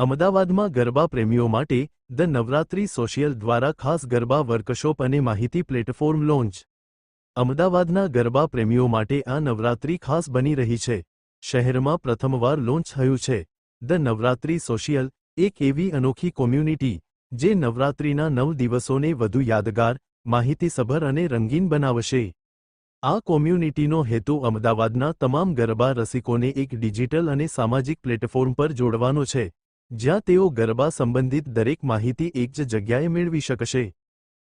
અમદાવાદમાં ગરબા પ્રેમીઓ માટે ધ નવરાત્રી સોશિયલ દ્વારા ખાસ ગરબા વર્કશોપ અને માહિતી પ્લેટફોર્મ લોન્ચ. અમદાવાદના ગરબા પ્રેમીઓ માટે આ નવરાત્રી ખાસ બની રહી છે. શહેરમાં પ્રથમવાર લોન્ચ થયું છે. ધ નવરાત્રી સોશિયલ, એક એવી અનોખી કોમ્યુનિટી, જે નવરાત્રીના નવ દિવસોને વધુ યાદગાર, માહિતીસભર અને રંગીન બનાવશે. આ કોમ્યુનિટીનો હેતુ અમદાવાદના તમામ ગરબા રસિકોને એક ડિજિટલ અને સામાજિક પ્લેટફોર્મ પર જોડવાનો છે. જ્યાં તેઓ ગરબા સંબંધિત દરેક માહિતી એક જ જગ્યાએ મેળવી શકશે.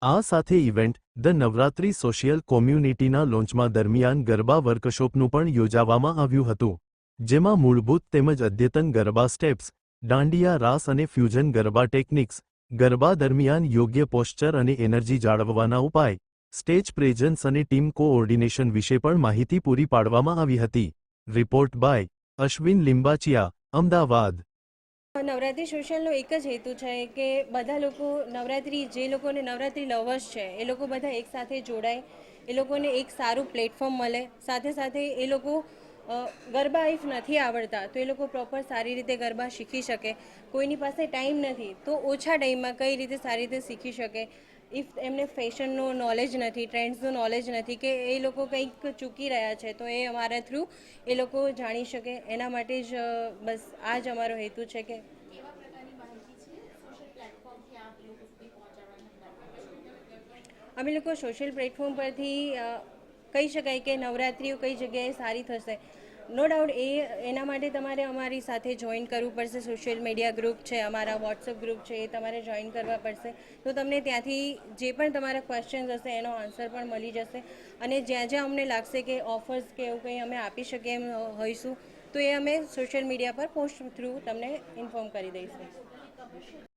આ સાથે ઇવેન્ટ, ધ નવરાત્રી સોશિયલ કોમ્યુનિટીના લોન્ચમાં દરમિયાન ગરબા વર્કશોપનું પણ યોજાવામાં આવ્યું હતું, જેમાં મૂળભૂત તેમજ અદ્યતન ગરબા સ્ટેપ્સ, દાંડિયા રાસ અને ફ્યુઝન ગરબા ટેકનિક્સ, ગરબા દરમિયાન યોગ્ય પોસ્ચર અને એનર્જી જાળવવાના ઉપાય, સ્ટેજ પ્રેઝન્સ અને ટીમ કોઓર્ડિનેશન વિશે પણ માહિતી પૂરી પાડવામાં આવી હતી. Report by Ashwin Limbachiya, Ahmedabad. Navratri સોશિયલનો એક જ હેતુ છે કે બધા લોકો નવરાત્રિ, જે લોકોને નવરાત્રિ લવર્સ છે, એ લોકો બધા એકસાથે જોડાય, એ લોકોને એક સારું પ્લેટફોર્મ મળે. સાથે સાથે એ લોકો ગરબા ઇફ નથી આવડતા, તો એ લોકો પ્રોપર સારી રીતે ગરબા શીખી શકે. કોઈની પાસે ટાઈમ નથી, તો ઓછા ટાઈમમાં કઈ રીતે સારી રીતે શીખી શકે? ઇફ એમને ફેશનનું નોલેજ નથી ટ્રેન્ડ્સનું નોલેજ નથી કે એ લોકો કંઈક ચૂકી રહ્યા છે તો એ અમારા થ્રુ એ લોકો જાણી શકે. એના માટે જ બસ આ જ અમારો હેતુ છે કે અમે લોકો સોશિયલ પ્લેટફોર્મ પરથી કહી શકાય કે નવરાત્રિઓ કઈ જગ્યાએ સારી થશે. નો ડાઉટ, એ એના માટે તમારે અમારી સાથે જોઈન કરવું પડશે. સોશિયલ મીડિયા ગ્રુપ છે, અમારા વોટ્સઅપ ગ્રુપ છે, એ તમારે જોઈન કરવા પડશે. તો તમને ત્યાંથી જે પણ તમારા ક્વેશ્ચન્સ હશે, એનો આન્સર પણ મળી જશે. અને જ્યાં જ્યાં અમને લાગશે કે ઓફર્સ કે એવું કંઈ અમે આપી શકીએ એમ હોઈશું, તો એ અમે સોશિયલ મીડિયા પર પોસ્ટ થ્રુ તમને ઇન્ફોર્મ કરી દઈશું.